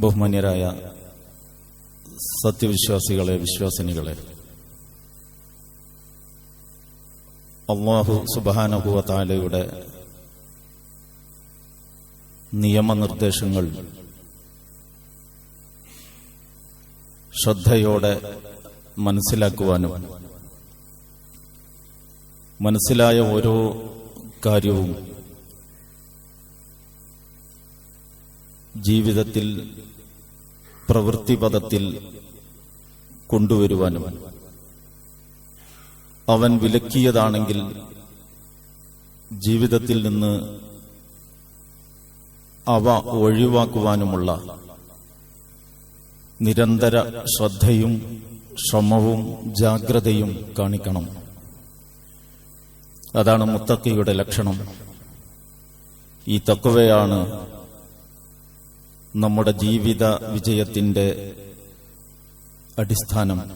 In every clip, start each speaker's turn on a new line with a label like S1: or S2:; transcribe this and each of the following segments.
S1: ബഹുമാന്യരായ സത്യവിശ്വാസികളെ വിശ്വാസിനികളെ അള്ളാഹു സുബാനഹുവ താലയുടെ നിയമനിർദ്ദേശങ്ങൾ ശ്രദ്ധയോടെ മനസ്സിലാക്കുവാനും മനസ്സിലായ ഓരോ കാര്യവും ജീവിതത്തിൽ പ്രവൃത്തിപഥത്തിൽ കൊണ്ടുവരുവാനും അവൻ വിലക്കിയതാണെങ്കിൽ ജീവിതത്തിൽ നിന്ന് അവ ഒഴിവാക്കുവാനുമുള്ള നിരന്തര ശ്രദ്ധയും ശ്രമവും ജാഗ്രതയും കാണിക്കണം. അതാണ് മുത്തക്കിയുടെ ലക്ഷണം. ഈ തക്കവയാണ് നമ്മുടെ ജീവിത വിജയത്തിന്റെ അടിസ്ഥാനം.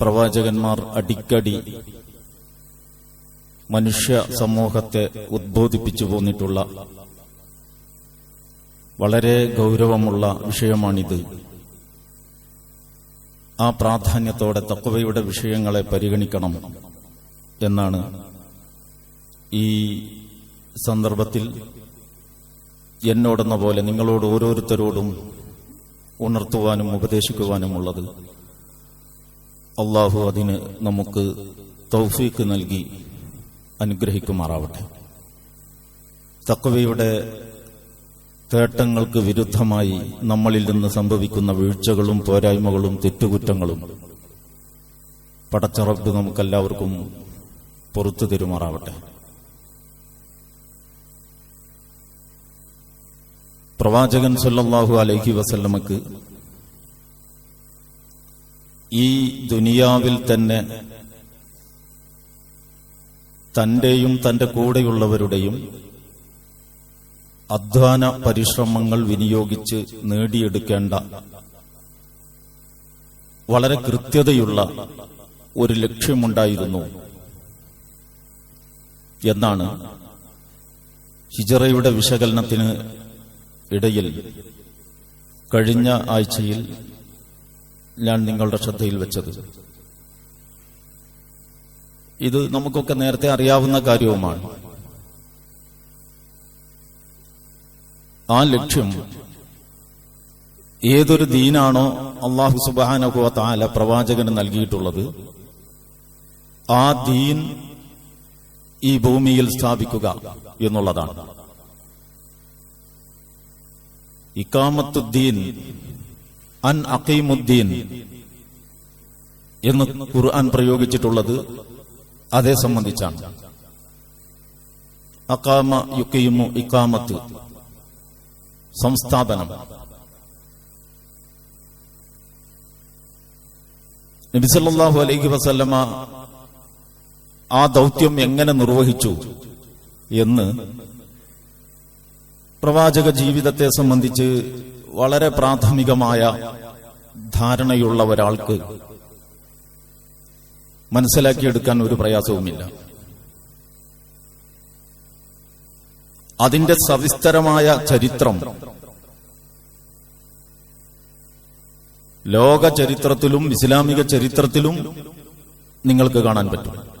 S1: പ്രവാചകന്മാർ അടിക്കടി മനുഷ്യ സമൂഹത്തെ ഉദ്ബോധിപ്പിച്ചു പോന്നിട്ടുള്ള വളരെ ഗൗരവമുള്ള വിഷയമാണിത്. ആ പ്രാധാന്യത്തോടെ തക്കവയുടെ വിഷയങ്ങളെ പരിഗണിക്കണം എന്നാണ് ഈ സന്ദർഭത്തിൽ എന്നോടെന്ന പോലെ നിങ്ങളോട് ഓരോരുത്തരോടും ഉണർത്തുവാനും ഉപദേശിക്കുവാനുമുള്ളത്. അള്ളാഹു അതിന് നമുക്ക് തൗഫീക്ക് നൽകി അനുഗ്രഹിക്കുമാറാവട്ടെ. തക്കവയുടെ തേട്ടങ്ങൾക്ക് വിരുദ്ധമായി നമ്മളിൽ നിന്ന് സംഭവിക്കുന്ന വീഴ്ചകളും പോരായ്മകളും തെറ്റുകുറ്റങ്ങളും പടച്ചറപ്പ് നമുക്കെല്ലാവർക്കും പുറത്തു തരുമാറാവട്ടെ. പ്രവാചകൻ സല്ലാഹു അലൈഹി വസല്ലമക്ക് ഈ ദുനിയാവിൽ തന്നെ തന്റെയും തന്റെ കൂടെയുള്ളവരുടെയും അധ്വാന പരിശ്രമങ്ങൾ വിനിയോഗിച്ച് നേടിയെടുക്കേണ്ട വളരെ കൃത്യതയുള്ള ഒരു ലക്ഷ്യമുണ്ടായിരുന്നു എന്നാണ് ഹിജറയുടെ വിശകലനത്തിന് ഇടയിൽ. കഴിഞ്ഞ ആഴ്ചയിൽ ഞാൻ നിങ്ങളുടെ ശ്രദ്ധയിൽ വെച്ചത്. ഇത് നമുക്കൊക്കെ നേരത്തെ അറിയാവുന്ന കാര്യവുമാണ്. ആ ലക്ഷ്യം ഏതൊരു ദീനാണോ അള്ളാഹു സുബാനഹുവ താല പ്രവാചകന് നൽകിയിട്ടുള്ളത് ആ ദീൻ ഈ ഭൂമിയിൽ സ്ഥാപിക്കുക എന്നുള്ളതാണ്. ഇക്കാമത്തുദ്ദീൻ അൻ അക്കീമുദ്ദീൻ എന്ന് ഖുർആൻ പ്രയോഗിച്ചിട്ടുള്ളത് അതേ സംബന്ധിച്ചാണ്. അക്കാമ യുക്കയുമു ഇക്കാമത്ത് സംസ്ഥാപനം. നബിസല്ലാഹു അലൈഹി വസല്ലമ ആ ദൗത്യം എങ്ങനെ നിർവഹിച്ചു എന്ന് പ്രവാചക ജീവിതത്തെ സംബന്ധിച്ച് വളരെ പ്രാഥമികമായ ധാരണയുള്ള ഒരാൾക്ക് മനസ്സിലാക്കിയെടുക്കാൻ ഒരു പ്രയാസവുമില്ല. അതിന്റെ സവിസ്തരമായ ചരിത്രം ലോക ചരിത്രത്തിലും ഇസ്ലാമിക ചരിത്രത്തിലും നിങ്ങൾക്ക് കാണാൻ പറ്റും.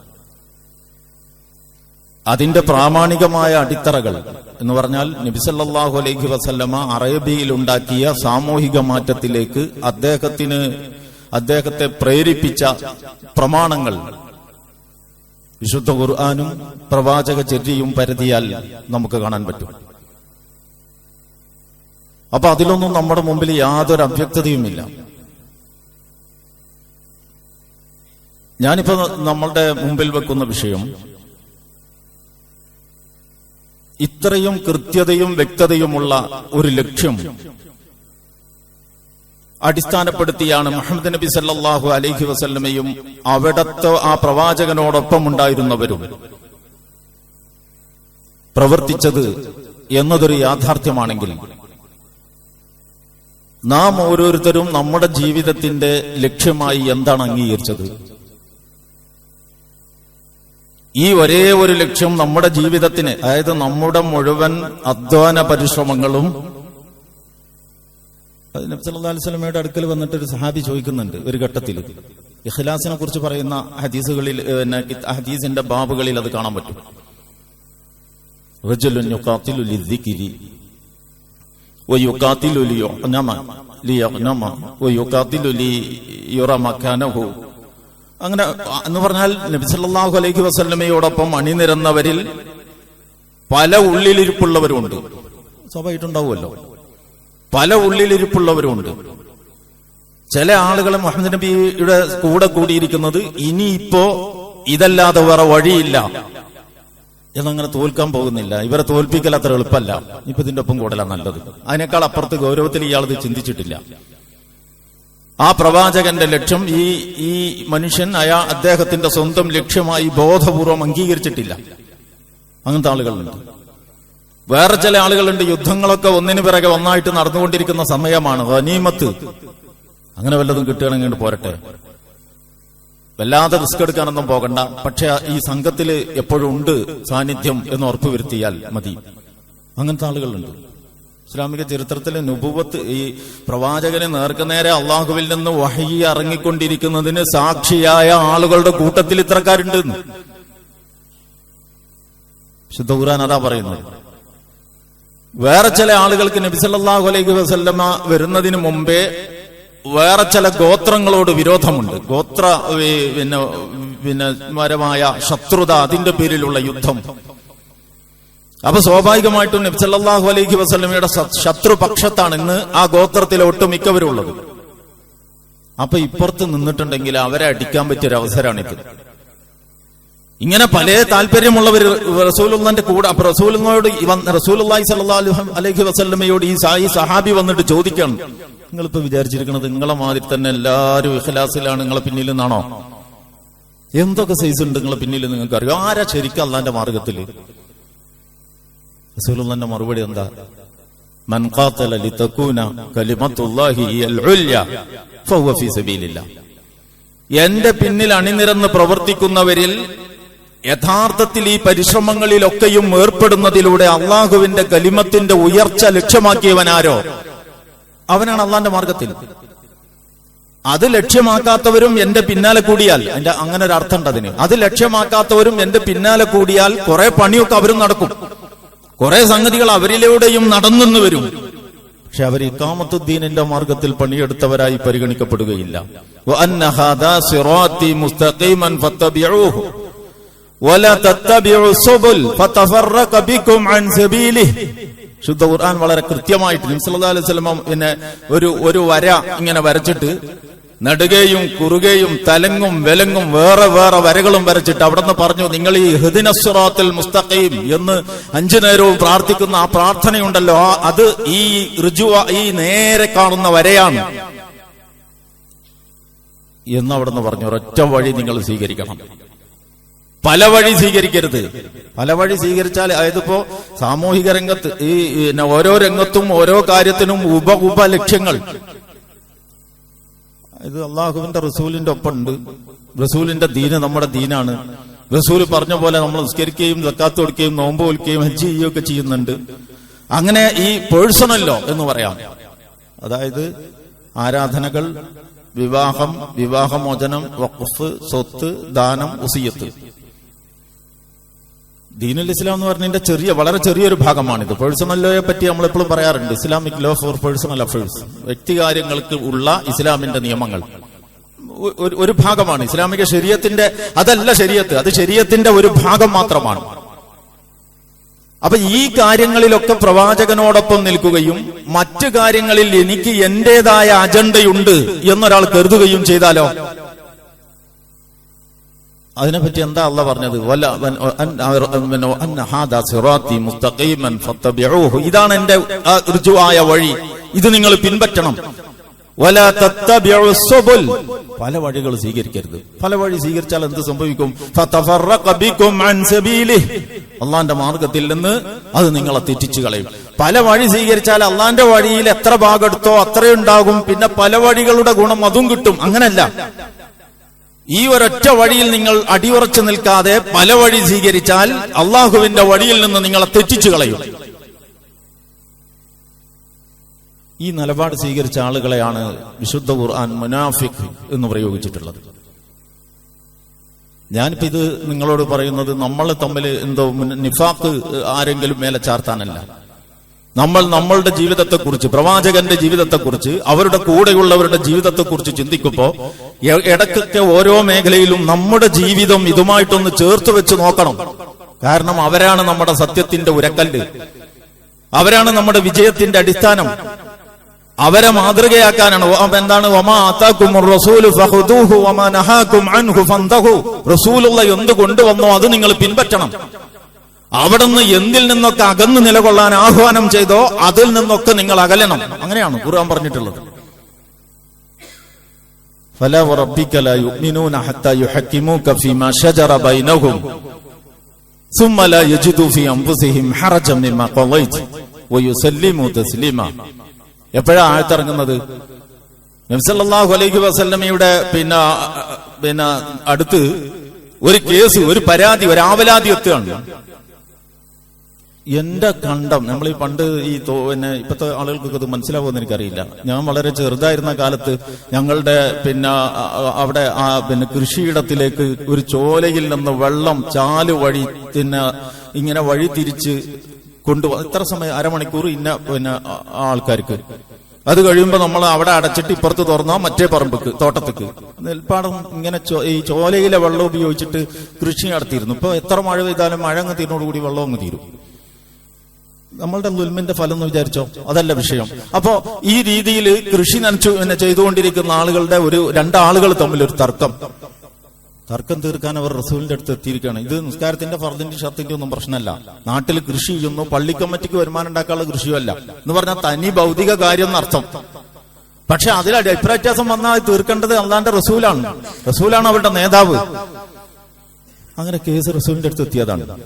S1: അതിന്റെ പ്രാമാണികമായ അടിത്തറകൾ എന്ന് പറഞ്ഞാൽ നബിസല്ലാഹു അലൈഹി വസല്ലമ അറേബ്യയിൽ ഉണ്ടാക്കിയ സാമൂഹിക മാറ്റത്തിലേക്ക് അദ്ദേഹത്തിന് അദ്ദേഹത്തെ പ്രേരിപ്പിച്ച പ്രമാണങ്ങൾ. വിശുദ്ധ ഖുർആാനും പ്രവാചക ചര്യയും പരതിയാൽ നമുക്ക് കാണാൻ പറ്റും. അപ്പൊ അതിലൊന്നും നമ്മുടെ മുമ്പിൽ യാതൊരു അവ്യക്തതയുമില്ല. ഞാനിപ്പോ നമ്മളുടെ മുമ്പിൽ വെക്കുന്ന വിഷയം ഇത്രയും കൃത്യതയും വ്യക്തതയുമുള്ള ഒരു ലക്ഷ്യം അടിസ്ഥാനപ്പെടുത്തിയാണ് മുഹമ്മദ് നബി സല്ലാഹു അലൈഹി വസല്ലമയും അവിടത്തെ ആ പ്രവാചകനോടൊപ്പം ഉണ്ടായിരുന്നവരും. പ്രവർത്തിച്ചത് എന്നതൊരു യാഥാർത്ഥ്യമാണെങ്കിൽ നാം ഓരോരുത്തരും നമ്മുടെ ജീവിതത്തിന്റെ ലക്ഷ്യമായി എന്താണ് അംഗീകരിച്ചത്? ഈ ഒരേ ഒരു ലക്ഷ്യം നമ്മുടെ ജീവിതത്തിന് അതായത് നമ്മുടെ മുഴുവൻ അധ്വാന പരിശ്രമങ്ങളും. അലിസ്ലമയുടെ അടുക്കൽ വന്നിട്ട് ഒരു സഹാബി ചോദിക്കുന്നുണ്ട് ഒരു ഘട്ടത്തിൽ. ഇഖ്ലാസിനെ കുറിച്ച് പറയുന്ന ഹദീസുകളിൽ ഹദീസിന്റെ ബാബുകളിൽ അത് കാണാൻ പറ്റും. വയുഖാത്തിലു ലിയുറ മക്കാനഹു അങ്ങനെ എന്ന് പറഞ്ഞാൽ നബിസല്ലാഹു അലൈഹി വസല്ലമയോടൊപ്പം അണിനിരന്നവരിൽ പല ഉള്ളിലിരിപ്പുള്ളവരുമുണ്ട്. സ്വാഭാവികമായിട്ടുണ്ടാവുമല്ലോ. പല ഉള്ളിലിരിപ്പുള്ളവരുമുണ്ട്. ചില ആളുകൾ മുഹമ്മദ് നബിയുടെ കൂടെ കൂടിയിരിക്കുന്നത് ഇനിയിപ്പോ ഇതല്ലാതെ വേറെ വഴിയില്ല എന്നങ്ങനെ തോൽക്കാൻ പോകുന്നില്ല. ഇവരെ തോൽപ്പിക്കൽ അത്ര എളുപ്പമല്ല. ഇപ്പൊ ഇതിന്റെ ഒപ്പം കൂടല നല്ലത്. അതിനേക്കാൾ അപ്പുറത്ത് ഗൗരവത്തിൽ ഇയാളത് ചിന്തിച്ചിട്ടില്ല. ആ പ്രവാചകന്റെ ലക്ഷ്യം ഈ ഈ മനുഷ്യൻ അയാ അദ്ദേഹത്തിന്റെ സ്വന്തം ലക്ഷ്യമായി ബോധപൂർവം അംഗീകരിച്ചിട്ടില്ല. അങ്ങനത്തെ ആളുകളുണ്ട്. വേറെ ചില ആളുകളുണ്ട് യുദ്ധങ്ങളൊക്കെ ഒന്നിനു പിറകെ ഒന്നായിട്ട് നടന്നുകൊണ്ടിരിക്കുന്ന സമയമാണ് അനീമത്ത് അങ്ങനെ വല്ലതും കിട്ടുകയാണെങ്കിൽ പോരട്ടെ. വല്ലാതെ റിസ്ക് എടുക്കാനൊന്നും പോകണ്ട. പക്ഷെ ഈ സംഘത്തിൽ എപ്പോഴും ഉണ്ട് സാന്നിധ്യം എന്ന് ഉറപ്പുവരുത്തിയാൽ മതി. അങ്ങനത്തെ ആളുകളുണ്ട്. ഇസ്ലാമിക ചരിത്രത്തിൽ നുപുവത്ത് ഈ പ്രവാചകനെ നേർക്കുനേരെ അള്ളാഹുവിൽ നിന്ന് വഹി ഇറങ്ങിക്കൊണ്ടിരിക്കുന്നതിന് സാക്ഷിയായ ആളുകളുടെ കൂട്ടത്തിൽ ഇത്രക്കാരുണ്ട്. വിശുദ്ധ ഖുർആൻ അതാ പറയുന്നത്. വേറെ ചില ആളുകൾക്ക് നബിസല്ലാഹു അലൈഹി വസല്ലമ വരുന്നതിന് മുമ്പേ വേറെ ചില ഗോത്രങ്ങളോട് വിരോധമുണ്ട്. ഗോത്ര പിന്നെ പിന്നെ മരമായ ശത്രുത അതിന്റെ പേരിലുള്ള യുദ്ധം. അപ്പൊ സ്വാഭാവികമായിട്ടും നബ്സല്ലാഹു അലൈഹി വസ്ലമിയുടെ ശത്രുപക്ഷത്താണ് ഇന്ന് ആ ഗോത്രത്തിലെ ഒട്ടുമിക്കവരും ഉള്ളത് അപ്പൊ ഇപ്പുറത്ത് നിന്നിട്ടുണ്ടെങ്കിൽ അവരെ അടിക്കാൻ പറ്റിയൊരു അവസരമാണിത് ഇങ്ങനെ പല താല്പര്യമുള്ളവർ റസൂലുള്ളാന്റെ കൂടെ അപ്പൊ റസൂലിനോട് റസൂലുള്ളാഹി സല്ലല്ലാഹു അലൈഹി വസല്ലമയോട് ഈ സായി സഹാബി വന്നിട്ട് ചോദിക്കണം. നിങ്ങളിപ്പോ വിചാരിച്ചിരിക്കുന്നത് നിങ്ങളെ മാതിരി തന്നെ എല്ലാരും ഇഖ്ലാസിലാണ് നിങ്ങളെ പിന്നിൽ നിന്നാണോ എന്തൊക്കെ സൈസ് ഉണ്ട് നിങ്ങളെ പിന്നിൽ നിങ്ങൾക്ക് അറിയാം ആരാ ശരിക്കും അള്ളാന്റെ മാർഗത്തിൽ? റസൂലുള്ളാന്റെ മറുപടി എന്താ? മൻ ഖാതല ലിതകൂന കലിമത്തുല്ലാഹി ഹിയൽ ഉല്യ ഫഹുവ ഫീ സബീലില്ലാ. എന്റെ പിന്നിൽ അണിനിരന്ന് പ്രവർത്തിക്കുന്നവരിൽ യഥാർത്ഥത്തിൽ ഈ പരിശ്രമങ്ങളിലൊക്കെയും ഏർപ്പെടുന്നതിലൂടെ അള്ളാഹുവിന്റെ കലിമത്തിന്റെ ഉയർച്ച ലക്ഷ്യമാക്കിയവനാരോ? അവനാണ് അള്ളാന്റെ മാർഗത്തിൽ അത് ലക്ഷ്യമാക്കാത്തവരും എന്റെ പിന്നാലെ കൂടിയാൽ എന്റെ അങ്ങനെ ഒരു അർത്ഥം ഉണ്ട് അതിന്. അത് ലക്ഷ്യമാക്കാത്തവരും എന്റെ പിന്നാലെ കൂടിയാൽ കുറെ പണിയൊക്കെ അവരും നടക്കും. കുറെ സംഗതികൾ അവരിലൂടെയും നടന്നെന്നു വരും. പക്ഷെ അവർ ഇക്കാമത്തുദ്ദീനിന്റെ മാർഗത്തിൽ പണിയെടുത്തവരായി പരിഗണിക്കപ്പെടുകയില്ല. ശുദ്ധ ഖുർആൻ വളരെ കൃത്യമായിട്ട് നിംസല്ലാ അലൈഹി സ്വലമ പിന്നെ ഒരു ഒരു വര ഇങ്ങനെ വരച്ചിട്ട് നടുകയും കുറുകയും തലങ്ങും വിലങ്ങും വേറെ വേറെ വരകളും വരച്ചിട്ട് അവിടെ നിന്ന് പറഞ്ഞു നിങ്ങൾ ഈ ഹൃദിനസ്വറാത്തിൽ മുസ്തഖയും എന്ന് അഞ്ചു നേരവും പ്രാർത്ഥിക്കുന്ന ആ പ്രാർത്ഥനയുണ്ടല്ലോ. അത് ഈ ഋജുവ ഈ നേരെ കാണുന്ന വരയാണ്. എന്ന് അവിടെ നിന്ന് പറഞ്ഞു ഒരൊറ്റ വഴി നിങ്ങൾ സ്വീകരിക്കണം. പല വഴി സ്വീകരിക്കരുത്. പല വഴി സ്വീകരിച്ചാൽ അതായതിപ്പോ സാമൂഹിക രംഗത്ത് ഈ ഓരോ രംഗത്തും ഓരോ കാര്യത്തിനും ഉപ ഉപ ലക്ഷ്യങ്ങൾ ഇത് അള്ളാഹുവിന്റെ റസൂലിന്റെ ഒപ്പമുണ്ട്. റസൂലിന്റെ ദീന് നമ്മുടെ ദീനാണ്. റസൂൽ പറഞ്ഞ പോലെ നമ്മൾ നിസ്കരിക്കുകയും സക്കാത്ത് കൊടുക്കുകയും നോമ്പ് കൊടുക്കുകയും ഹജ്ജ് ചെയ്യുകയൊക്കെ ചെയ്യുന്നുണ്ട്. അങ്ങനെ ഈ പേഴ്സണല്ലോ എന്ന് പറയാം. അതായത് ആരാധനകൾ വിവാഹം വിവാഹമോചനം വഖഫ് സ്വത്ത് ദാനം ഉസിയത്ത് ദീനുൽ ഇസ്ലാം എന്ന് പറഞ്ഞതിന്റെ ചെറിയ വളരെ ചെറിയൊരു ഭാഗമാണിത്. പേഴ്സണൽ ലോയെ പറ്റി നമ്മൾ എപ്പോഴും പറയാറുണ്ട്. Islamic law for personal affairs വ്യക്തികാര്യങ്ങൾക്ക് ഉള്ള ഇസ്ലാമിന്റെ നിയമങ്ങൾ. ഒരു ഭാഗമാണ്. ഇസ്ലാമിക ശരീരത്തിന്റെ അതല്ല ശരീരത്ത്. അത് ശരീരത്തിന്റെ ഒരു ഭാഗം മാത്രമാണ്. അപ്പൊ ഈ കാര്യങ്ങളിലൊക്കെ പ്രവാചകനോടൊപ്പം നിൽക്കുകയും മറ്റു കാര്യങ്ങളിൽ എനിക്ക് എന്റേതായ അജണ്ടയുണ്ട് എന്നൊരാൾ കരുതുകയും ചെയ്താലോ? അതിനെപ്പറ്റി എന്താ അല്ല പറഞ്ഞത്. ഇതാണ് എന്റെ ഋജുവായ വഴി. ഇത് നിങ്ങൾ പിൻപറ്റണം. പല വഴികൾ സ്വീകരിക്കരുത്. പല വഴി സ്വീകരിച്ചാൽ എന്ത് സംഭവിക്കും. അള്ളാന്റെ മാർഗത്തിൽ നിന്ന് അത് നിങ്ങളെ തെറ്റിച്ചു കളയും. പല വഴി സ്വീകരിച്ചാൽ അള്ളാന്റെ വഴിയിൽ എത്ര ഭാഗം എടുത്തോ അത്രയുണ്ടാകും. പിന്നെ പല വഴികളുടെ ഗുണം അതും കിട്ടും. അങ്ങനല്ല. ഈ ഒരൊറ്റ വഴിയിൽ നിങ്ങൾ അടിയുറച്ചു നിൽക്കാതെ പല വഴി സ്വീകരിച്ചാൽ അള്ളാഹുവിന്റെ വഴിയിൽ നിന്ന് നിങ്ങളെ തെറ്റിച്ചു കളയും. ഈ നിലപാട് സ്വീകരിച്ച ആളുകളെയാണ് വിശുദ്ധ ഖുർആൻ മുനാഫിഖ് എന്ന് പ്രയോഗിച്ചിട്ടുള്ളത്. ഞാനിപ്പോ ഇത് നിങ്ങളോട് പറയുന്നത് നമ്മൾ തമ്മിൽ എന്തോ നിഫാക്ക് ആരെങ്കിലും മേലെ ചാർത്താനല്ല. നമ്മൾ നമ്മളുടെ ജീവിതത്തെക്കുറിച്ച് പ്രവാചകന്റെ ജീവിതത്തെക്കുറിച്ച് അവരുടെ കൂടെയുള്ളവരുടെ ജീവിതത്തെക്കുറിച്ച് ചിന്തിക്കുമ്പോ എ- ഇടയ്ക്കൊക്കെ ഓരോ മേഖലയിലും നമ്മുടെ ജീവിതം ഇതുമായിട്ടൊന്ന് ചേർത്ത് വെച്ച് നോക്കണം. കാരണം അവരാണ് നമ്മുടെ സത്യത്തിന്റെ ഉരക്കല്ല്. അവരാണ് നമ്മുടെ വിജയത്തിന്റെ അടിസ്ഥാനം. അവരെ മാതൃകയാക്കാനാണ്. എന്താണ്? റസൂൽ എന്ത് കൊണ്ടുവന്നോ അത് നിങ്ങൾ പിൻപറ്റണം. അവിടുന്ന് എന്തിൽ നിന്നൊക്കെ അകന്നു നിലകൊള്ളാൻ ആഹ്വാനം ചെയ്തോ അതിൽ നിന്നൊക്കെ നിങ്ങൾ അകലണം അങ്ങനെയാണ് ഖുർആൻ പറഞ്ഞിട്ടുള്ളത് فلا وربك لا يؤمنون حتى يحكموك فيما شجر بينهم ثم لا يجدوا في انفسهم حرجا مما قضيت ويسلموا تسليما എപ്പോഴാ ആഴ്ത്തിറങ്ങുന്നത് നബ്സല്ലാഹു അലൈഹി വസല്ലമയുടെ പിന്നെ പിന്നെ അടുത്ത് ഒരു കേസ് ഒരു പരാതി ഒരു ആവലാതി എത്തുകയാണ് എന്റെ കണ്ടം നമ്മൾ ഈ പണ്ട് ഈ പിന്നെ ഇപ്പത്തെ ആളുകൾക്കൊക്കെ ഇത് മനസ്സിലാവുമെന്ന് എനിക്കറിയില്ല. ഞാൻ വളരെ ചെറുതായിരുന്ന കാലത്ത് ഞങ്ങളുടെ പിന്നെ അവിടെ ആ പിന്നെ കൃഷിയിടത്തിലേക്ക് ഒരു ചോലയിൽ നിന്ന് വെള്ളം ചാൽ വഴി പിന്നെ ഇങ്ങനെ വഴി തിരിച്ച് കൊണ്ടുപോ ഇത്ര സമയം അരമണിക്കൂർ ഇന്ന പിന്നെ ആൾക്കാർക്ക്. അത് കഴിയുമ്പോൾ നമ്മൾ അവിടെ അടച്ചിട്ട് ഇപ്പുറത്ത് തുറന്നോ മറ്റേ പറമ്പക്ക് തോട്ടത്തേക്ക്. നെൽപ്പാടം ഇങ്ങനെ ഈ ചോലയിലെ വെള്ളം ഉപയോഗിച്ചിട്ട് കൃഷി നടത്തിയിരുന്നു. ഇപ്പൊ എത്ര മഴ പെയ്താലും മഴ അങ്ങ് തീർന്നോടുകൂടി വെള്ളം അങ്ങ് തീരും. നമ്മളുടെ ദുൽമിന്റെ ഫലം എന്ന് വിചാരിച്ചോ? അതല്ല വിഷയം. അപ്പോ ഈ രീതിയിൽ കൃഷി നനച്ചു പിന്നെ ചെയ്തുകൊണ്ടിരിക്കുന്ന ആളുകളുടെ ഒരു രണ്ടാളുകൾ തമ്മിൽ ഒരു തർക്കം. തർക്കം തീർക്കാൻ അവർ റസൂലിന്റെ അടുത്ത് എത്തിയിരിക്കുകയാണ്. ഇത് നിസ്കാരത്തിന്റെ ഫർദിന്റെ ഷർത്തിന്റെ ഒന്നും പ്രശ്നമല്ല. നാട്ടിൽ കൃഷി ചെയ്യുന്നു പള്ളിക്കമ്മറ്റിക്ക് വരുമാനം ഉണ്ടാക്കാനുള്ള കൃഷിയല്ല എന്ന് പറഞ്ഞാൽ തനി ഭൗതിക കാര്യം എന്നർത്ഥം. പക്ഷെ അതിൽ അഭിപ്രായ വ്യത്യാസം വന്നാൽ തീർക്കേണ്ടത് അള്ളാന്റെ റസൂലാണ്. റസൂലാണ് അവരുടെ നേതാവ്. അങ്ങനെ കേസ് റസൂലിന്റെ അടുത്ത് എത്തിയതാണ്.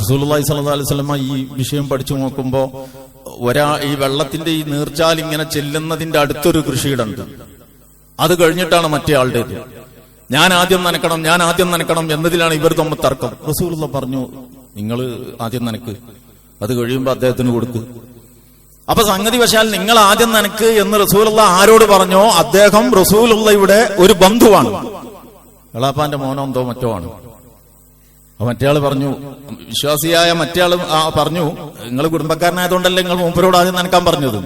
S1: സ്വല്ലല്ലാഹു അലൈഹി വസല്ലമ ഈ വിഷയം പഠിച്ചു നോക്കുമ്പോ ഒരാ ഈ വെള്ളത്തിന്റെ ഈ നീർച്ചാൽ ഇങ്ങനെ ചെല്ലുന്നതിന്റെ അടുത്തൊരു കൃഷിയിടുണ്ട് അത് കഴിഞ്ഞിട്ടാണ് മറ്റേ ആളുടേത്. ഞാൻ ആദ്യം നനക്കണം ഞാൻ ആദ്യം നനക്കണം എന്നതിലാണ് ഇവർ തമ്മിൽ തർക്കം. റസൂലുള്ള പറഞ്ഞു നിങ്ങൾ ആദ്യം നനക്ക്. അത് കഴിയുമ്പോ അദ്ദേഹത്തിന് കൊടുക്ക്. അപ്പൊ സംഗതി വശാൽ നിങ്ങൾ ആദ്യം നനക്ക് എന്ന് റസൂലുള്ള ആരോട് പറഞ്ഞോ അദ്ദേഹം റസൂലുള്ളയുടെ ഒരു ബന്ധുവാണ്. എളാപ്പാന്റെ മോനോ എന്തോ മറ്റോ ആണ്. അപ്പൊ മറ്റേയാൾ പറഞ്ഞു വിശ്വാസിയായ മറ്റേ ആൾ പറഞ്ഞു നിങ്ങൾ കുടുംബക്കാരനായതുകൊണ്ടല്ലേ നിങ്ങൾ മൂപ്പരോട് ആദ്യം നനക്കാൻ പറഞ്ഞത്?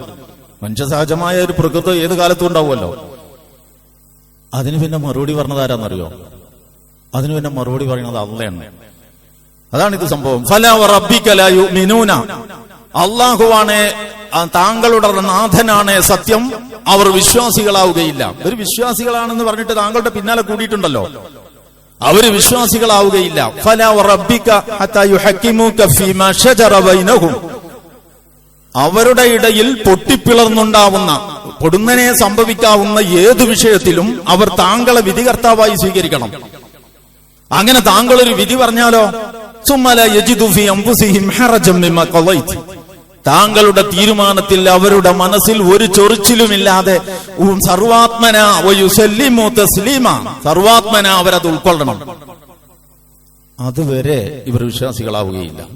S1: മനുഷ്യസഹജമായ ഒരു പ്രകൃതം ഏത് കാലത്തും ഉണ്ടാവുമല്ലോ? അതിന് പിന്നെ മറുപടി പറഞ്ഞത് ആരാന്നറിയോ? അതിന് പിന്നെ മറുപടി പറയുന്നത് അള്ളയാണ്. അതാണ് ഇത് സംഭവം. യുമിനൂന അള്ളാഹുവാണ് താങ്കളുടെ നാഥനാണ് സത്യം. അവർ വിശ്വാസികളാവുകയില്ല. ഒരു വിശ്വാസികളാണെന്ന് പറഞ്ഞിട്ട് താങ്കളുടെ പിന്നാലെ കൂടിയിട്ടുണ്ടല്ലോ. അവർ വിശ്വാസികളാവുകയില്ല. അവരുടെ ഇടയിൽ പൊട്ടിപ്പിളർന്നുണ്ടാവുന്ന പൊടുന്നനെ സംഭവിക്കാവുന്ന ഏതു വിഷയത്തിലും അവർ താങ്കളെ വിധികർത്താവായി സ്വീകരിക്കണം. അങ്ങനെ താങ്കൾ ഒരു വിധി പറഞ്ഞാലോ? താങ്കളുടെ തീരുമാനത്തിൽ അവരുടെ മനസ്സിൽ ഒരു ചൊറിച്ചിലുമില്ലാതെ സർവാത്മന അവരത് ഉൾക്കൊള്ളണം. അതുവരെ ഇവർ വിശ്വാസികളാവുകയില്ല.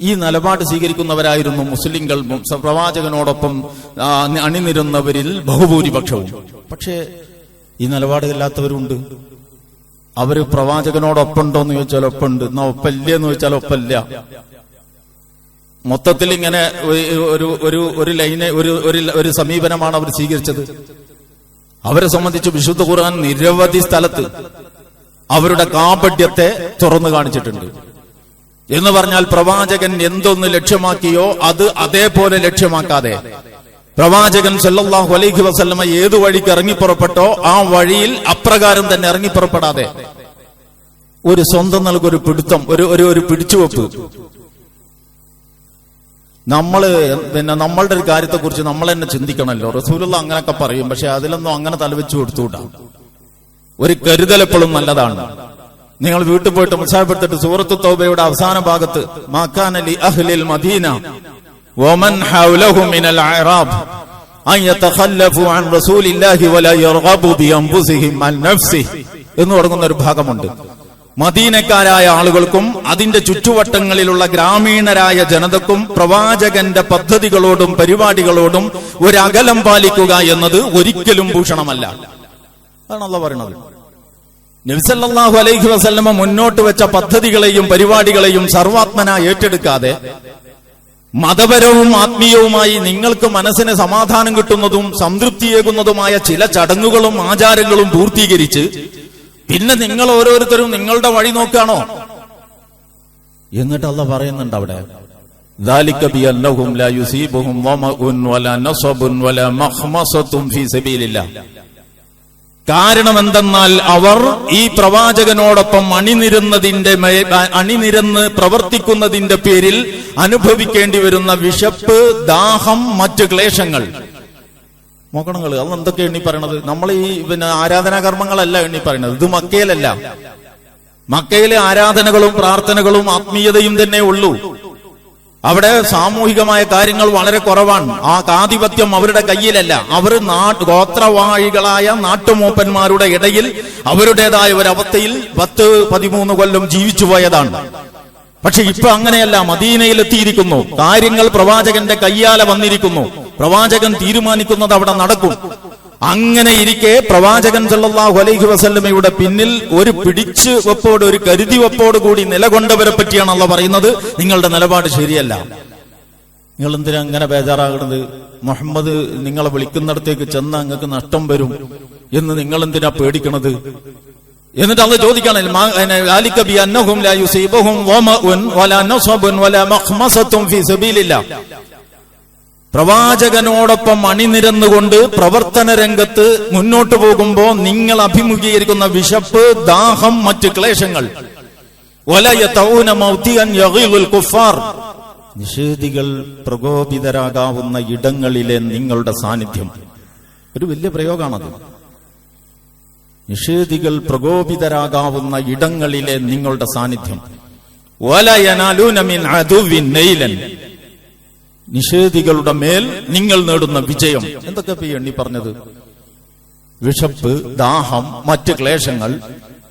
S1: ഈ നിലപാട് സ്വീകരിക്കുന്നവരായിരുന്നു മുസ്ലിങ്ങൾ മുസ് പ്രവാചകനോടൊപ്പം അണിനിരുന്നവരിൽ ബഹുഭൂരിപക്ഷവും. പക്ഷേ ഈ നിലപാടില്ലാത്തവരുണ്ട്. അവർ പ്രവാചകനോടൊപ്പമുണ്ടോ എന്ന് ചോദിച്ചാൽ ഒപ്പമുണ്ട് എന്നാ ഒപ്പല്ലേ എന്ന് ചോദിച്ചാൽ ഒപ്പല്ല. മൊത്തത്തിൽ ഇങ്ങനെ ഒരു- ഒരു ഒരു ലൈനെ ഒരു ഒരു സമീപനമാണ് അവർ സ്വീകരിച്ചത്. അവരെ സംബന്ധിച്ച് വിശുദ്ധ ഖുർആൻ നിരവധി സ്ഥലത്ത് അവരുടെ കാപട്യത്തെ തുറന്നു കാണിച്ചിട്ടുണ്ട്. എന്ന് പറഞ്ഞാൽ പ്രവാചകൻ എന്തൊന്ന് ലക്ഷ്യമാക്കിയോ അത് അതേപോലെ ലക്ഷ്യമാക്കാതെ. പ്രവാചകൻ സല്ലാഹു അലൈഹി വസല്ലമ ഏതു വഴിക്ക് ഇറങ്ങിപ്പുറപ്പെട്ടോ ആ വഴിയിൽ അപ്രകാരം തന്നെ ഇറങ്ങിപ്പുറപ്പെടാതെ ഒരു സ്വന്തം നൽകൊരു പിടുത്തം ഒരു ഒരു പിടിച്ചുവെപ്പ്. നമ്മള് പിന്നെ നമ്മളുടെ ഒരു കാര്യത്തെ കുറിച്ച് നമ്മൾ തന്നെ ചിന്തിക്കണമല്ലോ റസൂലുള്ള അങ്ങനൊക്കെ പറയും പക്ഷെ അതിലൊന്നും അങ്ങനെ തലവെച്ച് കൊടുത്തുകൂടാ ഒരു കരുതൽ എപ്പോഴും നല്ലതാണ് നിങ്ങൾ വീട്ടിൽ പോയിട്ട് മുസാഫെടുത്തിട്ട് സൂറത്ത് തൗബയുടെ അവസാന ഭാഗത്ത് മാക്കാനലി അഹ്ലിൽ മദീന ومن حولهم من الأعراب أن يتخلفوا عن رسول الله ولا يرغبوا بأنفسهم عن نفسه എന്ന് തുടങ്ങുന്ന ഒരു ഭാഗമുണ്ട് മദീനക്കാരായ ആളുകൾക്കും അതിന്റെ ചുറ്റുവട്ടങ്ങളിലുള്ള ഗ്രാമീണരായ ജനതക്കും പ്രവാചകന്റെ പദ്ധതികളോടും പരിപാടികളോടും ഒരകലം പാലിക്കുക എന്നത് ഒരിക്കലും ഭൂഷണമല്ല. അതാണല്ലോ പറയണത്. നബ്സല്ലാഹു അലൈഹി വസല്ലമ മുന്നോട്ട് വെച്ച പദ്ധതികളെയും പരിപാടികളെയും സർവാത്മന ഏറ്റെടുക്കാതെ മതപരവും ആത്മീയവുമായി നിങ്ങൾക്ക് മനസ്സിന് സമാധാനം കിട്ടുന്നതും സംതൃപ്തിയേകുന്നതുമായ ചില ചടങ്ങുകളും ആചാരങ്ങളും പൂർത്തീകരിച്ച് പിന്നെ നിങ്ങൾ ഓരോരുത്തരും നിങ്ങളുടെ വഴി നോക്കുകയാണോ? എന്നിട്ട് അല്ല പറയുന്നുണ്ട് അവിടെ കാരണം എന്തെന്നാൽ അവർ ഈ പ്രവാചകനോടൊപ്പം അണിനിരുന്നതിന്റെ അണിനിരന്ന് പ്രവർത്തിക്കുന്നതിന്റെ പേരിൽ അനുഭവിക്കേണ്ടി വരുന്ന വിശപ്പ് ദാഹം മറ്റു ക്ലേശങ്ങൾ. നോക്കണങ്ങൾ അത് എന്തൊക്കെ എണ്ണി പറയണത്? നമ്മൾ ഈ പിന്നെ ആരാധനാ കർമ്മങ്ങളല്ല എണ്ണി പറയണത്. ഇത് മക്കയിലല്ല. മക്കയിലെ ആരാധനകളും പ്രാർത്ഥനകളും ആത്മീയതയും തന്നെ ഉള്ളൂ. അവിടെ സാമൂഹികമായ കാര്യങ്ങൾ വളരെ കുറവാണ്. ആ ആധിപത്യം അവരുടെ കയ്യിലല്ല. അവർ നാട്ട് ഗോത്രവാഹികളായ നാട്ടുമൂപ്പന്മാരുടെ ഇടയിൽ അവരുടേതായ ഒരവസ്ഥയിൽ പത്ത് പതിമൂന്ന് കൊല്ലം ജീവിച്ചു പോയതാണ്. പക്ഷെ ഇപ്പൊ അങ്ങനെയല്ല. മദീനയിൽ എത്തിയിരിക്കുന്നു കാര്യങ്ങൾ പ്രവാചകന്റെ കയ്യാലെ വന്നിരിക്കുന്നു. പ്രവാചകൻ തീരുമാനിക്കുന്നത് അവിടെ നടക്കും. അങ്ങനെ ഇരിക്കെ പ്രവാചകൻ സല്ലാഹു അലൈഹി വസല്ലമയുടെ പിന്നിൽ ഒരു പിടിച്ചു വെപ്പോട് ഒരു കരുതി വെപ്പോട് കൂടി നിലകൊണ്ടവരെ പറ്റിയാണല്ലോ പറയുന്നത്. നിങ്ങളുടെ നിലപാട് ശരിയല്ല. നിങ്ങൾ എന്തിനാ അങ്ങനെ ബേജാറാകുന്നത് മുഹമ്മദ് നിങ്ങളെ വിളിക്കുന്നിടത്തേക്ക് ചെന്ന് അങ്ങക്ക് നഷ്ടം വരും. എന്ന് നിങ്ങൾ എന്തിനാ പേടിക്കണത്? എന്നിട്ട് അന്ന് ചോദിക്കണം പ്രവാചകനോടൊപ്പം അണിനിരന്നുകൊണ്ട് പ്രവർത്തന രംഗത്ത് മുന്നോട്ട് പോകുമ്പോൾ നിങ്ങൾ അഭിമുഖീകരിക്കുന്ന വിശപ്പ് ദാഹം മറ്റ് ക്ലേശങ്ങൾ. നിഷേധികൾ പ്രകോപിതരാകാവുന്ന ഇടങ്ങളിലെ നിങ്ങളുടെ സാന്നിധ്യം. ഒരു വലിയ പ്രയോഗമാണത് നിഷേധികൾ പ്രകോപിതരാകാവുന്ന ഇടങ്ങളിലെ നിങ്ങളുടെ സാന്നിധ്യം. നിഷേധികളുടെ മേൽ നിങ്ങൾ നേടുന്ന വിജയം. എന്തൊക്കെ പി എണ്ണി പറഞ്ഞത്? വിഷപ്പ് ദാഹം മറ്റ് ക്ലേശങ്ങൾ.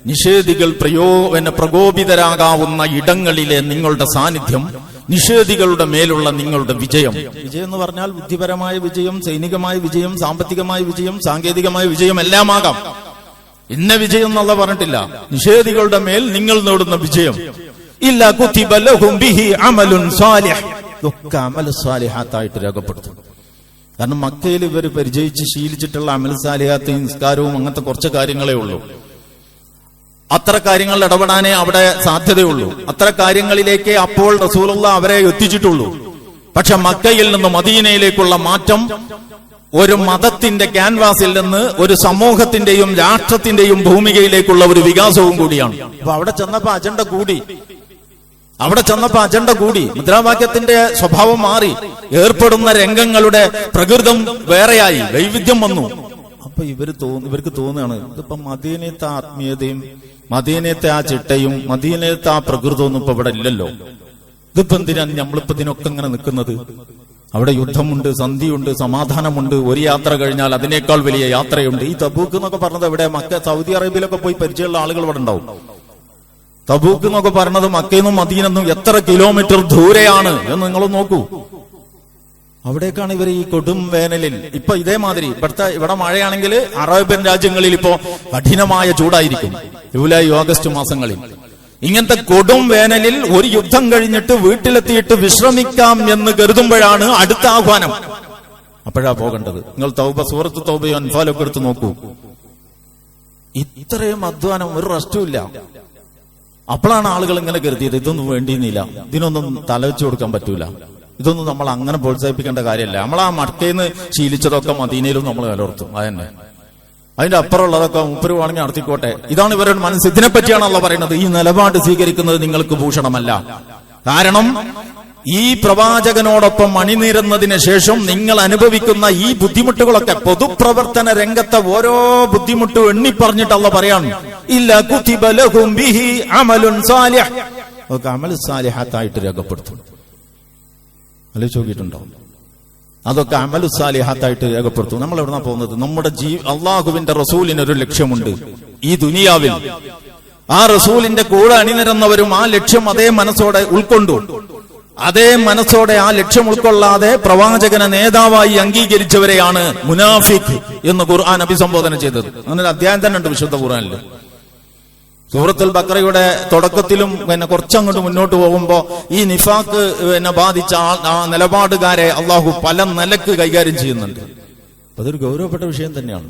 S1: നിഷേധികൾ പ്രയോ പ്രകോപിതരാകാവുന്ന ഇടങ്ങളിലെ നിങ്ങളുടെ സാന്നിധ്യം നിഷേധികളുടെ മേലുള്ള നിങ്ങളുടെ വിജയം. വിജയം എന്ന് പറഞ്ഞാൽ ബുദ്ധിപരമായ വിജയം സൈനികമായ വിജയം സാമ്പത്തികമായ വിജയം സാങ്കേതികമായ വിജയം എല്ലാമാകാം. ഇന്ന വിജയം എന്നുള്ള പറഞ്ഞിട്ടില്ല. നിഷേധികളുടെ മേൽ നിങ്ങൾ നേടുന്ന വിജയം. ഇല്ല കുത്തിബലഹും ബിഹി അമലുൻ സാലിഹ്. ഇതൊക്കെ അമൽ സാലിഹാത്തായിട്ട് രേഖപ്പെടുത്തും. കാരണം മക്കയിൽ ഇവർ പരിചയിച്ച് ശീലിച്ചിട്ടുള്ള അമൽ സാലിഹാത്ത് നിസ്കാരവും അങ്ങനത്തെ കുറച്ച് കാര്യങ്ങളേ ഉള്ളൂ. അത്ര കാര്യങ്ങളിൽ ഇടപെടാനേ അവിടെ സാധ്യതയുള്ളൂ. അത്ര കാര്യങ്ങളിലേക്ക് അപ്പോൾ റസൂലുള്ള അവരെ എത്തിച്ചിട്ടുള്ളൂ. പക്ഷെ മക്കയിൽ നിന്ന് മദീനയിലേക്കുള്ള മാറ്റം ഒരു മതത്തിന്റെ ക്യാൻവാസിൽ നിന്ന് ഒരു സമൂഹത്തിന്റെയും രാഷ്ട്രത്തിന്റെയും ഭൂമികയിലേക്കുള്ള ഒരു വികാസവും കൂടിയാണ്. അപ്പൊ അവിടെ ചെന്നപ്പോ അജണ്ട കൂടി. അവിടെ ചെന്നപ്പോ അജണ്ട കൂടി. മുദ്രാവാക്യത്തിന്റെ സ്വഭാവം മാറി. ഏർപ്പെടുന്ന രംഗങ്ങളുടെ പ്രകൃതം വേറെയായി. വൈവിധ്യം വന്നു. അപ്പൊ ഇവർ തോന്നു ഇവർക്ക് തോന്നുകയാണ് ഇതിപ്പോ മദീനത്തെ ആത്മീയതയും മദീനത്തെ ആ ചിട്ടയും മദീനത്തെ ആ പ്രകൃതവും ഒന്നും ഇപ്പൊ ഇവിടെ ഇല്ലല്ലോ. ഇതിപ്പോ എന്തിനാണ് നമ്മളിപ്പോ ഇതിനൊക്കെ ഇങ്ങനെ നിൽക്കുന്നത്? അവിടെ യുദ്ധമുണ്ട് സന്ധിയുണ്ട് സമാധാനമുണ്ട്. ഒരു യാത്ര കഴിഞ്ഞാൽ അതിനേക്കാൾ വലിയ യാത്രയുണ്ട്. ഈ തബൂക്ക് എന്നൊക്കെ പറഞ്ഞത് ഇവിടെ മക്ക സൗദി അറേബ്യയിലൊക്കെ പോയി പരിചയമുള്ള ആളുകൾ ഇവിടെ ഉണ്ടാവും. തബൂക്ക് എന്നൊക്കെ പറഞ്ഞത് മക്കയിന്നും മദീനെന്നും എത്ര കിലോമീറ്റർ ദൂരെയാണ് എന്ന് നിങ്ങൾ നോക്കൂ. അവിടേക്കാണ് ഇവർ ഈ കൊടും വേനലിൽ. ഇപ്പൊ ഇതേമാതിരി ഇവിടുത്തെ ഇവിടെ മഴയാണെങ്കിൽ അറേബ്യൻ രാജ്യങ്ങളിൽ ഇപ്പോ കഠിനമായ ചൂടായിരിക്കും. ജൂലൈ ഓഗസ്റ്റ് മാസങ്ങളിൽ. ഇങ്ങനത്തെ കൊടും വേനലിൽ ഒരു യുദ്ധം കഴിഞ്ഞിട്ട് വീട്ടിലെത്തിയിട്ട് വിശ്രമിക്കാം എന്ന് കരുതുമ്പോഴാണ് അടുത്ത ആഹ്വാനം. അപ്പോഴാ പോകേണ്ടത്. നിങ്ങൾ തൗബ സൂറത്ത് തൗബയോ അൻഫാലൊക്കെ എടുത്ത് നോക്കൂ. ഇത്രയും അധ്വാനം ഒരു റെസ്റ്റും ഇല്ല അപ്പോഴാണ് ആളുകൾ ഇങ്ങനെ കരുതിയത് ഇതൊന്നും വേണ്ടിയിരുന്നില്ല ഇതിനൊന്നും തലവെച്ചു കൊടുക്കാൻ പറ്റൂല. ഇതൊന്നും നമ്മൾ അങ്ങനെ പ്രോത്സാഹിപ്പിക്കേണ്ട കാര്യമല്ല. നമ്മൾ ആ മടക്കയിന്ന് ശീലിച്ചതൊക്കെ മദീനയിലും നമ്മൾ നിലനിർത്തും. അതന്നെ അതിന്റെ അപ്പുറമുള്ളതൊക്കെ മുപ്പര് വേണമെങ്കിൽ നടത്തിക്കോട്ടെ. ഇതാണ് ഇവരുടെ മനസ്സ്. ഇതിനെ പറ്റിയാണല്ലോ പറയുന്നത്. ഈ നിലപാട് സ്വീകരിക്കുന്നത് നിങ്ങൾക്ക് ഭൂഷണമല്ല. കാരണം ഈ പ്രവാചകനോടൊപ്പം അണിനിരുന്നതിന് ശേഷം നിങ്ങൾ അനുഭവിക്കുന്ന ഈ ബുദ്ധിമുട്ടുകളൊക്കെ പൊതുപ്രവർത്തന രംഗത്തെ ഓരോ ബുദ്ധിമുട്ടും എണ്ണിപ്പറഞ്ഞിട്ടല്ല പറയാണ്. ഇല്ല കുത്തിബ ലഹും ബിഹി അമലുൻ സാലിഹ്. ഒക്കെ അമൽ സാലിഹാത്തായിട്ട് രേഖപ്പെടുത്തും. ആലോചിച്ച് നോക്കിയിട്ടുണ്ടോ അതൊക്കെ അമലു സാലിഹാത്തായിട്ട് രേഖപ്പെടുത്തും. നമ്മൾ എവിടെന്നാ പോകുന്നത്? നമ്മുടെ ജീ അള്ളാഹുവിന്റെ റസൂലിന് ഒരു ലക്ഷ്യമുണ്ട്. ഈ ദുനിയാവിൽ. ആ റസൂലിന്റെ കൂടെ അണിനിരന്നവരും ആ ലക്ഷ്യം അതേ മനസ്സോടെ ഉൾക്കൊണ്ടു. അതേ മനസ്സോടെ ആ ലക്ഷ്യം ഉൾക്കൊള്ളാതെ പ്രവാചകനെ നേതാവായി അംഗീകരിച്ചവരെയാണ് മുനാഫിഖ് എന്ന് ഖുർആൻ അഭിസംബോധന ചെയ്തത്. അങ്ങനെ അധ്യായം തന്നെ ഉണ്ട് വിശുദ്ധ ഖുർആനിൽ സൂറത്തുൽ ബക്രയുടെ തുടക്കത്തിലും പിന്നെ കുറച്ചങ്ങോട്ട് മുന്നോട്ട് പോകുമ്പോ ഈ നിഫാക്ക് പിന്നെ ബാധിച്ച ആ- നിലപാടുകാരെ അള്ളാഹു പല നിലയ്ക്ക് കൈകാര്യം ചെയ്യുന്നുണ്ട്. അതൊരു ഗൗരവപ്പെട്ട വിഷയം തന്നെയാണ്.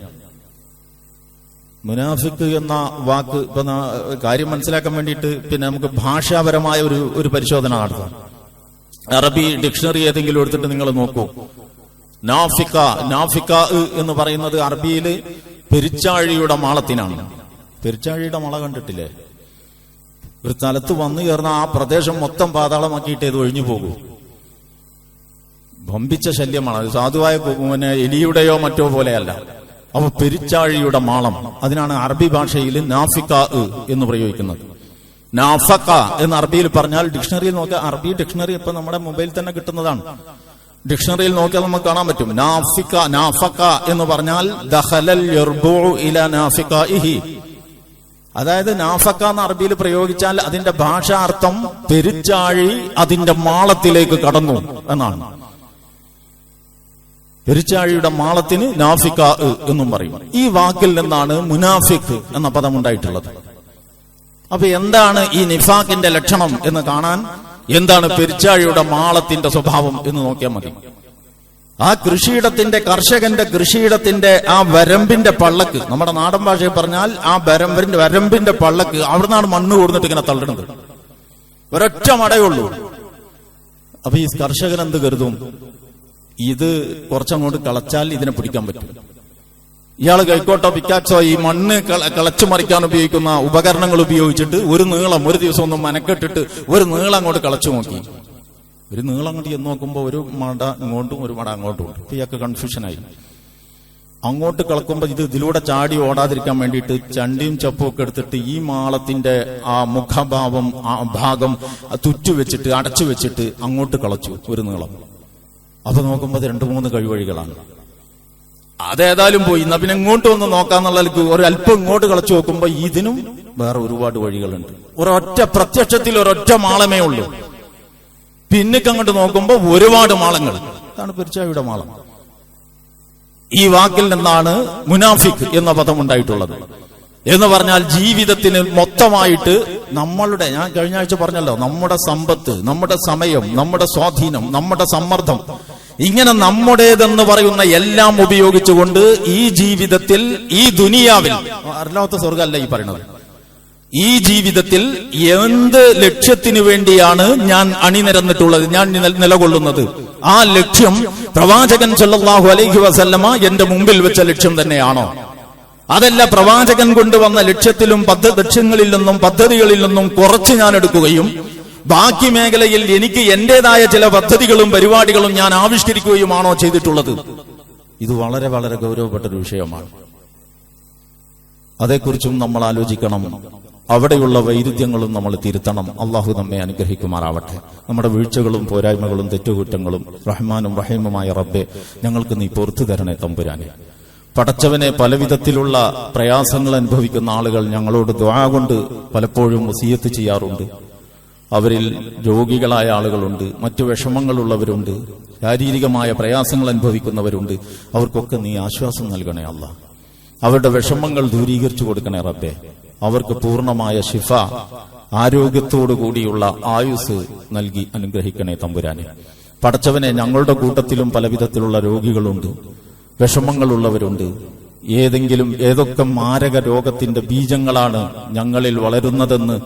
S1: മുനാഫിക്ക് എന്ന വാക്ക് ഇപ്പൊ കാര്യം മനസ്സിലാക്കാൻ വേണ്ടിയിട്ട് പിന്നെ നമുക്ക് ഭാഷാപരമായ ഒരു ഒരു പരിശോധന നടത്താം. അറബി ഡിക്ഷണറി ഏതെങ്കിലും എടുത്തിട്ട് നിങ്ങൾ നോക്കൂ. നാഫിക്ക നാഫിക്ക എന്ന് പറയുന്നത് അറബിയിൽ പെരിച്ചാഴിയുടെ മാളത്തിനാണ്. പെരിച്ചാഴിയുടെ മള കണ്ടിട്ടില്ലേ? ഒരു സ്ഥലത്ത് വന്നു കയറുന്ന ആ പ്രദേശം മൊത്തം പാതാളമാക്കിയിട്ട് ഇത് ഒഴിഞ്ഞു പോകും. വമ്പിച്ച ശല്യമാണ്. സാധുവായ പിന്നെ എലിയുടെയോ മറ്റോ പോലെയല്ല. അപ്പൊ പെരിച്ചാഴിയുടെ മാളം. അതിനാണ് അറബി ഭാഷയിൽ നാഫിക്ക എന്ന് പ്രയോഗിക്കുന്നത്. നാഫക്ക എന്ന് അറബിയിൽ പറഞ്ഞാൽ ഡിക്ഷണറിയിൽ നോക്കിയാൽ അറബി ഡിക്ഷണറി ഇപ്പൊ നമ്മുടെ മൊബൈലിൽ തന്നെ കിട്ടുന്നതാണ്. ഡിക്ഷണറിയിൽ നോക്കിയാൽ നമുക്ക് കാണാൻ പറ്റും. നാഫിക്ക നാഫക്ക എന്ന് പറഞ്ഞാൽ ദഹലൽ ഇല നാഫിഖഇഹി അതായത് നാഫക്ക എന്ന അറബിയിൽ പ്രയോഗിച്ചാൽ അതിന്റെ ഭാഷാർത്ഥം പെരിച്ചാഴി അതിന്റെ മാളത്തിലേക്ക് കടന്നു എന്നാണ്. പെരിച്ചാഴിയുടെ മാളത്തിന് നാഫിക്ക എന്നും പറയും. ഈ വാക്കിൽ നിന്നാണ് മുനാഫിക് എന്ന പദം ഉണ്ടായിട്ടുള്ളത് അപ്പൊ എന്താണ് ഈ നിഫാക്കിന്റെ ലക്ഷണം എന്ന് കാണാൻ എന്താണ് പെരിച്ചാഴിയുടെ മാളത്തിന്റെ സ്വഭാവം എന്ന് നോക്കിയാൽ മതി. ആ കൃഷിയിടത്തിന്റെ കർഷകന്റെ കൃഷിയിടത്തിന്റെ ആ വരമ്പിന്റെ പള്ളക്ക് നമ്മുടെ നാടൻ ഭാഷയിൽ പറഞ്ഞാൽ ആ വരമ്പിന്റെ വരമ്പിന്റെ പള്ളക്ക് അവിടുന്നാണ് മണ്ണ് കൊടുത്തിട്ട് ഇങ്ങനെ തള്ളുന്നത് ഒരൊറ്റ മടയുള്ളൂ. അപ്പൊ ഈ കർഷകൻ എന്ത് കരുതും? ഇത് കുറച്ചങ്ങോട്ട് കളച്ചാൽ ഇതിനെ പിടിക്കാൻ പറ്റും. ഇയാൾ കൈക്കോട്ടോ പിക്കാച്ചോ ഈ മണ്ണ് കള- കളച്ചു മറിക്കാൻ ഉപയോഗിക്കുന്ന ഉപകരണങ്ങൾ ഉപയോഗിച്ചിട്ട് ഒരു നീളം ഒരു ദിവസം ഒന്ന് മനക്കെട്ടിട്ട് ഒരു നീളം അങ്ങോട്ട് കളച്ചു നോക്കി. ഒരു നീളം അങ്ങോട്ട് ചെന്ന് നോക്കുമ്പോൾ ഒരു മട ഇങ്ങോട്ടും ഒരു മട അങ്ങോട്ടും ഉണ്ട്. അപ്പൊ ഇയാൾക്ക് കൺഫ്യൂഷനായി അങ്ങോട്ട് കളക്കുമ്പോൾ ഇത് ഇതിലൂടെ ചാടി ഓടാതിരിക്കാൻ വേണ്ടിയിട്ട് ചണ്ടിയും ചപ്പും ഒക്കെ എടുത്തിട്ട് ഈ മാളത്തിന്റെ ആ മുഖഭാവം ആ ഭാഗം തുറ്റു വെച്ചിട്ട് അടച്ചു വെച്ചിട്ട് അങ്ങോട്ട് കളച്ചു ഒരു നീളം. അപ്പൊ നോക്കുമ്പോൾ രണ്ടു മൂന്ന് കഴിവഴികളാണ്. അതേതായാലും പോയി. എന്നാ പിന്നെ ഇങ്ങോട്ട് ഒന്ന് നോക്കാന്നുള്ള ഒരു അല്പം ഇങ്ങോട്ട് കളച്ചു നോക്കുമ്പോൾ ഇതിനും വേറെ ഒരുപാട് വഴികളുണ്ട്. ഒരൊറ്റ പ്രത്യക്ഷത്തിൽ ഒരൊറ്റ മാളമേ ഉള്ളൂ. പിന്നിക്ക് അങ്ങോട്ട് നോക്കുമ്പോൾ ഒരുപാട് മാളങ്ങൾ. അതാണ് പെരുച്ചാവിയുടെ മാളം. ഈ വാക്കിൽ നിന്നാണ് മുനാഫിക് എന്ന പദം ഉണ്ടായിട്ടുള്ളത്. എന്ന് പറഞ്ഞാൽ ജീവിതത്തിന് മൊത്തമായിട്ട് നമ്മളുടെ ഞാൻ കഴിഞ്ഞ ആഴ്ച പറഞ്ഞല്ലോ നമ്മുടെ സമ്പത്ത് നമ്മുടെ സമയം നമ്മുടെ സ്വാധീനം നമ്മുടെ സമ്മർദ്ദം ഇങ്ങനെ നമ്മുടേതെന്ന് പറയുന്ന എല്ലാം ഉപയോഗിച്ചുകൊണ്ട് ഈ ജീവിതത്തിൽ ഈ ദുനിയാവിൽ അല്ലാത്ത സ്വർഗമല്ല ഈ പറയുന്നത്. ഈ ജീവിതത്തിൽ എന്ത് ലക്ഷ്യത്തിനു വേണ്ടിയാണ് ഞാൻ അണിനിരന്നിട്ടുള്ളത് ഞാൻ നിലകൊള്ളുന്നത്? ആ ലക്ഷ്യം പ്രവാചകൻ സല്ലാഹു അലൈഹി വസല്ലമ എന്റെ മുമ്പിൽ വെച്ച ലക്ഷ്യം തന്നെയാണോ? അതല്ല പ്രവാചകൻ കൊണ്ടുവന്ന ലക്ഷ്യത്തിലും പദ്ധ ലക്ഷ്യങ്ങളിൽ നിന്നും പദ്ധതികളിൽ നിന്നും കുറച്ച് ഞാൻ എടുക്കുകയും ബാക്കി മേഖലയിൽ എനിക്ക് എന്റേതായ ചില പദ്ധതികളും പരിപാടികളും ഞാൻ ആവിഷ്കരിക്കുകയുമാണോ ചെയ്തിട്ടുള്ളത്? ഇത് വളരെ വളരെ ഗൗരവപ്പെട്ട ഒരു വിഷയമാണ്. അതേക്കുറിച്ചും നമ്മൾ ആലോചിക്കണം. അവിടെയുള്ള വൈരുദ്ധ്യങ്ങളും നമ്മൾ തിരുത്തണം. അള്ളാഹു നമ്മെ അനുഗ്രഹിക്കുമാറാവട്ടെ. നമ്മുടെ വീഴ്ചകളും പോരായ്മകളും തെറ്റുകുറ്റങ്ങളും റഹ്മാനും റഹീമുമായ റബ്ബെ ഞങ്ങൾക്ക് നീ പൊറത്തു തരണേ തമ്പുരാനെ. പടച്ചവനെ പലവിധത്തിലുള്ള പ്രയാസങ്ങൾ അനുഭവിക്കുന്ന ആളുകൾ ഞങ്ങളോട് ദ്വാ കൊണ്ട് പലപ്പോഴും വസീയത്ത് ചെയ്യാറുണ്ട്. അവരിൽ രോഗികളായ ആളുകളുണ്ട് മറ്റു വിഷമങ്ങളുള്ളവരുണ്ട് ശാരീരികമായ പ്രയാസങ്ങൾ അനുഭവിക്കുന്നവരുണ്ട്. അവർക്കൊക്കെ നീ ആശ്വാസം നൽകണേ അല്ല അവരുടെ വിഷമങ്ങൾ ദൂരീകരിച്ചു കൊടുക്കണേ റബ്ബെ. അവർക്ക് പൂർണമായ ശിഫ ആരോഗ്യത്തോടു കൂടിയുള്ള ആയുസ് നൽകി അനുഗ്രഹിക്കണേ തമ്പുരാനെ. പടച്ചവനെ ഞങ്ങളുടെ കൂട്ടത്തിലും പലവിധത്തിലുള്ള രോഗികളുണ്ട് വിഷമങ്ങളുള്ളവരുണ്ട്. ഏതെങ്കിലും ഏതൊക്കെ മാരക രോഗത്തിന്റെ ബീജങ്ങളാണ് ഞങ്ങളിൽ വളരുന്നതെന്ന്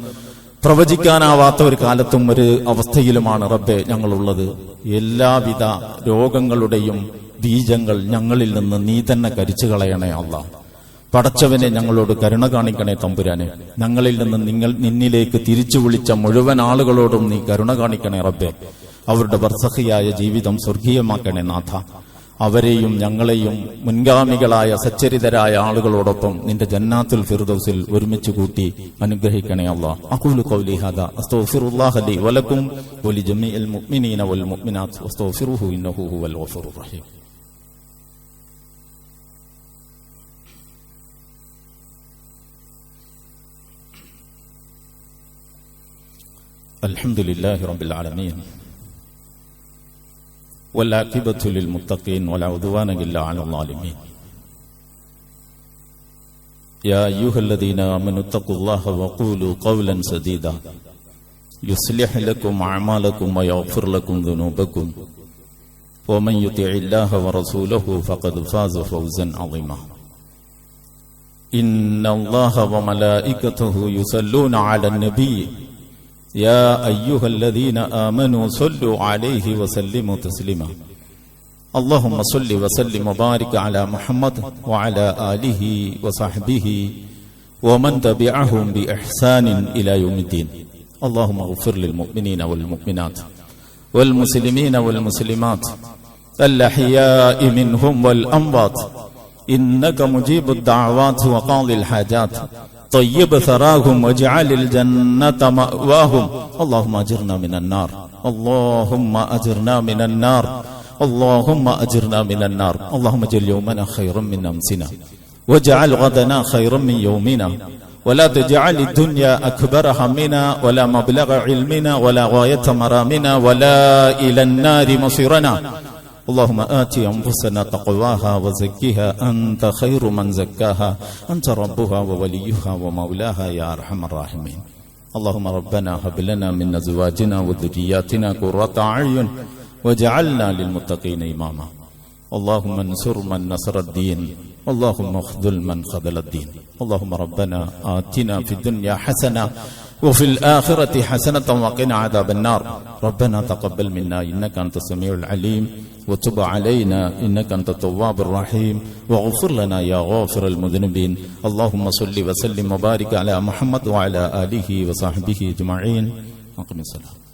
S1: പ്രവചിക്കാനാവാത്ത ഒരു കാലത്തും ഒരു അവസ്ഥയിലുമാണ് റബ്ബെ ഞങ്ങളുള്ളത്. എല്ലാവിധ രോഗങ്ങളുടെയും ബീജങ്ങൾ ഞങ്ങളിൽ നിന്ന് നീ തന്നെ കരിച്ചു കളയണേ അല്ല പടച്ചവനെ ഞങ്ങളോട് കരുണ കാണിക്കണേ തമ്പുരാനെ. ഞങ്ങളിൽ നിന്ന് നിങ്ങൾ നിന്നിലേക്ക് തിരിച്ചു വിളിച്ച മുഴുവൻ ആളുകളോടും നീ കരുണ കാണിക്കണേ റബ്ബെ. അവരുടെ വർസഹിയായ ജീവിതം സ്വർഗീയമാക്കണേ നാഥ. അവരെയും ഞങ്ങളെയും മുൻഗാമികളായ സച്ചരിതരായ ആളുകളോടൊപ്പം നിന്റെ ജന്നാത്തുൽ ഫിർദൗസിൽ ഒരുമിച്ച് കൂട്ടി അനുഗ്രഹിക്കണേ അള്ളാഹു അഖൂലു വലക്കും മുഅ്മിനീന വൽ മുഅ്മിനാത്ത്. ഇന്നഹു ഹുവൽ റഹീം. الحمد لله رب العالمين. والعاقبة للمتقين ولا عدوان إلا على الظالمين. يا أيها الذين آمنوا اتقوا الله وقولوا قولا سديدا. يصلح لكم أعمالكم ويغفر لكم ذنوبكم. ومن يطع الله ورسوله فقد فاز فوزا عظيما. إن الله وملائكته يصلون على النبي. يا أيها الذين آمنوا صلوا عليه وسلموا تسليما. اللهم صل وسلم وبارك على محمد وعلى آله وصحبه ومن تبعهم بإحسان إلى يوم الدين. اللهم اغفر للمؤمنين والمؤمنات والمسلمين والمسلمات الأحياء منهم والأموات. إنك مجيب الدعوات وقاضي الحاجات. طيب ثراهم واجعل الجنة مأواهم. اللهم أجرنا من النار. اللهم أجرنا من النار. اللهم أجرنا من النار. اللهم اجعل يومنا خيرا من أمسنا. واجعل غدنا خيرا من يومنا. ولا تجعل الدنيا أكبر همنا ولا مبلغ علمنا ولا غاية مرامنا ولا إلى النار مصيرنا. اللهم آت أنفسنا تقواها وزكها أنت خير من زكاها. أنت ربها ووليها ومولاها يا أرحم الراحمين. اللهم ربنا هب لنا من أزواجنا وذرياتنا قرة أعين وجعلنا للمتقين إماما. اللهم انصر من نصر الدين. اللهم اخذل من خذل الدين. اللهم ربنا آتنا في الدنيا حسنة وفي الآخرة حسنة وقنا عذاب النار. ربنا تقبل منا إنك أنت السميع العليم. وتب علينا إنك أنت التواب الرحيم. واغفر لنا يا غافر المذنبين. اللهم صل وسلم وبارك على محمد وعلى آله وصحبه أجمعين. أقم الصلاة.